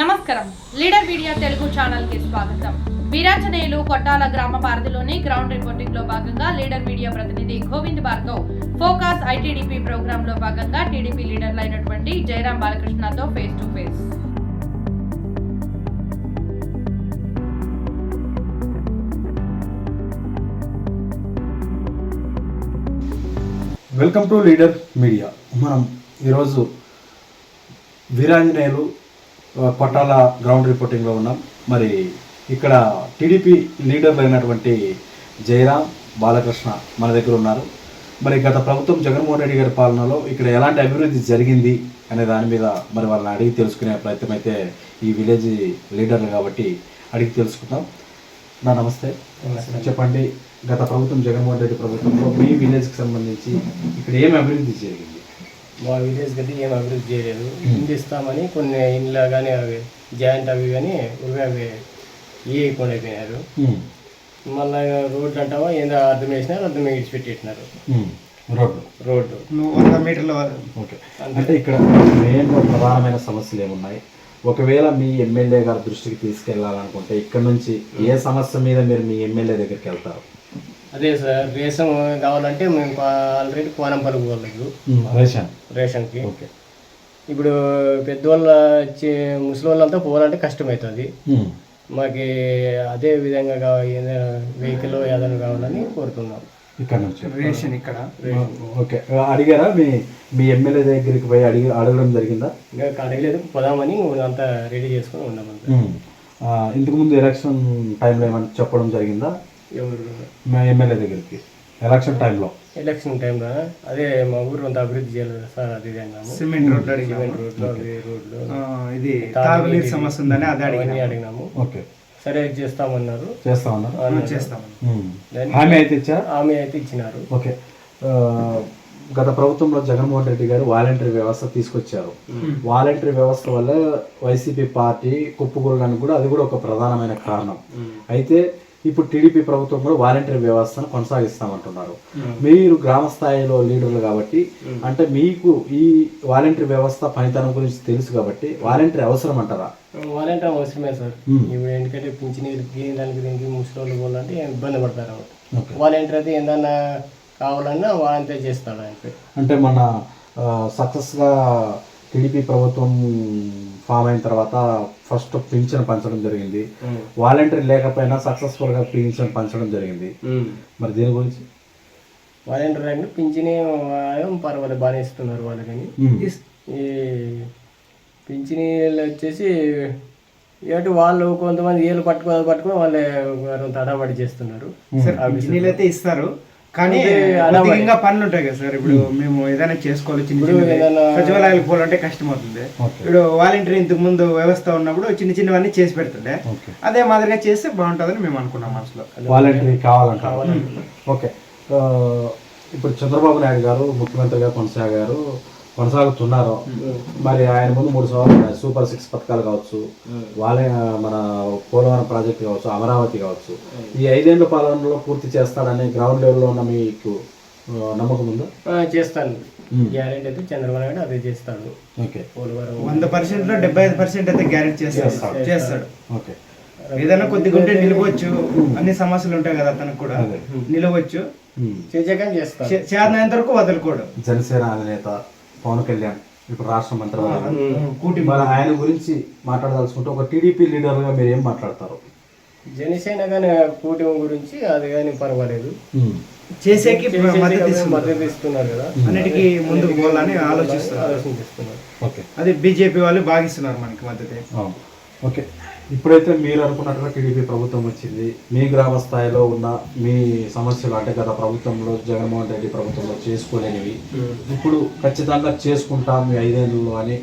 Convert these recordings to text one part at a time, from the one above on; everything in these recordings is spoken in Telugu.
నమస్కారం. లీడర్ మీడియా తెలుగు ఛానల్కి స్వాగతం. వీరాంజనేయులు కొట్టాల గ్రామ పరిధిలోని గ్రౌండ్ రిపోర్టింగ్లో భాగంగా లీడర్ మీడియా ప్రతినిధి గోవింద్ భార్గవ్ ఫోకస్ ఐటీడీపీ ప్రోగ్రామ్లో భాగంగా టీడీపీ లీడర్లు అయినటువంటి Jayaram బాలకృష్ణతో face to face welcome to leader media మనం ఈరోజు వీరాంజనేయులు కొట్టాల గ్రౌండ్ రిపోర్టింగ్లో ఉన్నాం. మరి ఇక్కడ టీడీపీ లీడర్లు అయినటువంటి జయరాం బాలకృష్ణ మన దగ్గర ఉన్నారు. మరి గత ప్రభుత్వం జగన్మోహన్ రెడ్డి గారి పాలనలో ఇక్కడ ఎలాంటి అభివృద్ధి జరిగింది అనే దాని మీద మరి వాళ్ళని అడిగి తెలుసుకునే ప్రయత్నం అయితే ఈ విలేజ్ లీడర్లు కాబట్టి అడిగి తెలుసుకుందాం. నా నమస్తే. చెప్పండి గత ప్రభుత్వం జగన్మోహన్ రెడ్డి ప్రభుత్వంలో మీ విలేజ్కి సంబంధించి ఇక్కడ ఏం అభివృద్ధి జరిగింది? మా విలేజ్ గది ఏం అభివృద్ధి చేయలేదు. ఇండ్లు ఇస్తామని కొన్ని ఇండ్లు కానీ అవి జాయింట్ అవి కానీ ఉరివి అవి ఇవ్వకుండా అయిపోయినారు. మళ్ళీ రోడ్డు అంటావా? ఏందో అర్థం వేసినారు అర్థం విడిచిపెట్టేసినారు రోడ్డు. రోడ్డు. వంద మీటర్ల ఓకే అంటే ఇక్కడ మెయిన్ ప్రధానమైన సమస్యలు ఏమున్నాయి? ఒకవేళ మీ ఎమ్మెల్యే గారి దృష్టికి తీసుకెళ్ళాలనుకుంటే ఇక్కడ నుంచి ఏ సమస్య మీద మీరు మీ ఎమ్మెల్యే దగ్గరికి వెళ్తారు? అదే సార్ రేషన్ కావాలంటే మేము ఆల్రెడీ కోనం పలుకోలేదు రేషన్. రేషన్కి. ఓకే. ఇప్పుడు పెద్దవాళ్ళ చి- ముసలి వాళ్ళంతా పోవాలంటే కష్టమవుతుంది మాకు అదే విధంగా వెహికల్ ఏదైనా కావాలని కోరుతున్నాం. ఇక్కడ నుంచి. రేషన్ ఇక్కడ. ఓకే. అడిగారా? మీ మీ ఎమ్మెల్యే దగ్గరికి పోయి అడిగి అడగడం జరిగిందా? ఇంకా అడగలేదు. పోదామని అంతా రెడీ చేసుకొని ఉన్నామంతా ఆ, ఇంతకు ముందు ఎలక్షన్ టైంలో ఏమైనా చెప్పడం జరిగిందా? ఎవరు? మా ఎమ్మెల్యే దగ్గరికి. ఎలక్షన్ టైంలో. ఎలక్షన్ టైంలో అదే మా ఊరు అంతా అభివృద్ధి చేయలేదు సార్ అది సిమెంట్ రోడ్లు సిమెంట్ రోడ్లు అవి రోడ్లు ఆ, ఇది తాగునీరు సమస్య ఉందని అది అవన్నీ అడిగినాము. ఓకే. సరే చేస్తామన్నారు. చేస్తా ఉన్నారు అన్నారు. చేస్తాము దాన్ని హామీ అయితే ఇచ్చా ఆమె అయితే ఇచ్చినారు. ఓకే. గత ప్రభుత్వంలో జగన్మోహన్ రెడ్డి గారు వాలంటరీ వ్యవస్థ తీసుకొచ్చారు. వాలంటరీ వ్యవస్థ వల్ల వైసీపీ పార్టీ కుప్పకూలడానికి కూడా అది కూడా ఒక ప్రధానమైన కారణం. అయితే ఇప్పుడు టీడీపీ ప్రభుత్వం కూడా వాలంటరీ వ్యవస్థను కొనసాగిస్తామంటున్నారు. మీరు గ్రామ స్థాయిలో లీడర్లు కాబట్టి అంటే మీకు ఈ వాలంటరీ వ్యవస్థ పనితనం గురించి తెలుసు కాబట్టి వాలంటరీ అవసరం అంటారా వాలంటీర్ అవసరమే సార్. ఇప్పుడు ఎందుకంటే పింఛనీళ్ళకి దానికి దీనికి ముసలి వాళ్ళు పోవాలంటే ఇబ్బంది పడతారు వాలంటీర్ అయితే ఏదన్నా కావాలన్నా వాలంటీర్ చేస్తాడు అంటే మన సక్సెస్గా టీడీపీ ప్రభుత్వం ఫామ్ అయిన తర్వాత ఫస్ట్ పింఛన్ పంచడం జరిగింది. వాలంటీర్ లేకపోయినా సక్సెస్ఫుల్గా పింఛన్ పంచడం జరిగింది. మరి దీని గురించి? వాలంటీర్ అంటే పింఛని పర్వాలేదు బాగానే ఇస్తున్నారు వాళ్ళకని ఈ పింఛనీళ్ళు వచ్చేసి ఏటు వాళ్ళు కొంతమంది ఏళ్ళు పట్టుకో పట్టుకొని వాళ్ళే తడాబడి చేస్తున్నారు. అయితే ఇస్తారు. కానీ ఇంకా పనులు ఉంటాయి కదా సార్. ఇప్పుడు మేము ఏదైనా చేసుకోవాలి చిన్న చిన్న సచివాలయాలకు పోవాలంటే కష్టం అవుతుంది ఇప్పుడు వాలంటీర్ ఇంతకు ముందు వ్యవస్థ ఉన్నప్పుడు చిన్న చిన్నవన్నీ చేసి పెడుతుండే. అదే మాదిరిగా చేస్తే బాగుంటుందని మేము అనుకున్నాం మనసులో. వాలంటరీ కావాలంటారు. ఓకే. ఇప్పుడు చంద్రబాబు నాయుడు గారు ముఖ్యమంత్రిగా కొనసాగారు. కొనసాగుతున్నారు. మరి ఆయన ముందు మూడు సంవత్సరాలు ఉన్నాయి. సూపర్ సిక్స్ పథకాలు కావచ్చు వాళ్ళే మన పోలవరం ప్రాజెక్ట్ కావచ్చు అమరావతి కావచ్చు. ఈ ఐదేళ్ళ పాలనలో పూర్తి చేస్తాడని గ్రౌండ్ లెవెల్లో ఉన్న మీకు నమ్మకం ఉందా? చేస్తాను. గ్యారెంటీ అయితే చంద్రబాబు నాయుడు అదే చేస్తాడు. ఓకే. పోలవరం వంద పర్సెంట్లో డెబ్బై ఐదు పర్సెంట్ అయితే గ్యారెంటీ చేస్తాడు. చేస్తాడు. ఓకే. ఏదైనా కొద్దిగా ఉంటే నిలవచ్చు అన్ని సమస్యలు ఉంటాయి కదా అతనికి కూడా. అదే. నిలవచ్చు ఉమ్. చేసాకని చేస్తాడు. చే- చేతనైనంత వరకు వదలకూడదు జనసేన అధినేత పవన్ కళ్యాణ్ ఇప్పుడు రాష్ట్ర మంత్రి కూటి మరి ఆయన గురించి మాట్లాడదలుచుకుంటే ఒక టీడీపీ లీడర్గా మీరు ఏం మాట్లాడతారు? జనసేన కానీ కూటమి గురించి అది కానీ పర్వాలేదు. చేసేకి చేసేసి మద్దతు కాబట్టి ఇస్తుంది మద్దతు ఇస్తున్నారు. కదా అన్నిటికీ ముందుకు పోవాలని ఆలోచిస్తున్నారు. ఆలోచించిస్తున్నారు ఓకే. అది బీజేపీ వాళ్ళు భాగిస్తున్నారు మనకి మద్దతు. ఓకే. ఇప్పుడైతే మీరు అనుకున్నట్టుగా టీడీపీ ప్రభుత్వం వచ్చింది. మీ గ్రామ స్థాయిలో ఉన్న మీ సమస్యలు అంటే గత ప్రభుత్వంలో జగన్మోహన్ రెడ్డి ప్రభుత్వంలో చేసుకోలేనివి. ఇప్పుడు ఖచ్చితంగా చేసుకుంటాం మీ ఐదేళ్ళలో అని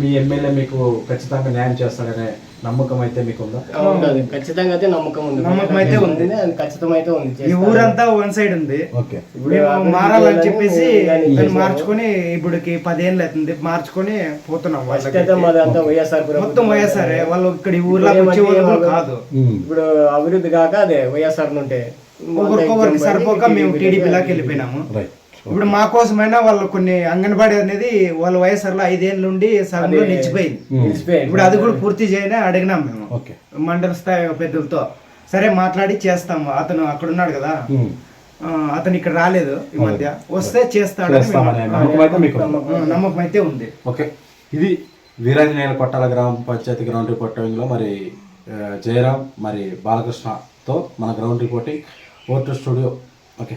మీ ఎమ్మెల్యే మీకు ఖచ్చితంగా న్యాయం చేస్తాడనే నమ్మకం అయితే మీకు ఉందా ఉండదు ఖచ్చితంగా అయితే నమ్మకం ఉంది. నమ్మకం అయితే ఉంది. అది ఖచ్చితం అయితే ఉంది ఈ. ఊరంతా వన్ సైడ్ ఉంది. ఓకే. ఇప్పుడు మేము అభివృద్ధి మారాలని చెప్పేసి దాన్ని. మార్చుకొని ఇప్పుడుకి పదేళ్ళు అవుతుంది. మార్చుకొని పోతున్నాం ఫస్ట్ అయితే మాది అంతా వైఎస్ఆర్ మొత్తం. వైఎస్ఆర్. వాళ్ళు ఇక్కడ ఈ ఊర్లోకి వచ్చే వాళ్ళు కాదు. ఇప్పుడు అభివృద్ధి కాక అదే వైఎస్ఆర్ నుంటే ఒకరికొకరికి సరిపోక మేము టీడీపీ లాకి వెళ్ళిపోయినాము. రైట్ ఇప్పుడు మా కోసమైనా వాళ్ళు కొన్ని అంగన్వాడీ అనేది వాళ్ళ వయసులో ఐదేళ్ళ నుండి సగంలో నిలిచిపోయింది. ఇప్పుడు అది కూడా పూర్తి చేయని అడిగినాం మేము. ఓకే. మండల స్థాయి పెద్దలతో సరే మాట్లాడి చేస్తాము అతను అక్కడ ఉన్నాడు కదా. అతను ఇక్కడ రాలేదు ఈ మధ్య. వస్తే మేము- నమ్మకం అయితే మీకు ఉంది. ఆ, నమ్మకం అయితే ఉంది. ఓకే. ఇది వీరాంజనేయుల కొట్టాల గ్రామ పంచాయతీ గ్రౌండ్ రిపోర్టింగ్లో మరి ఆ, జయరాం మరి బాలకృష్ణతో మన ground reporting vote studio. Okay.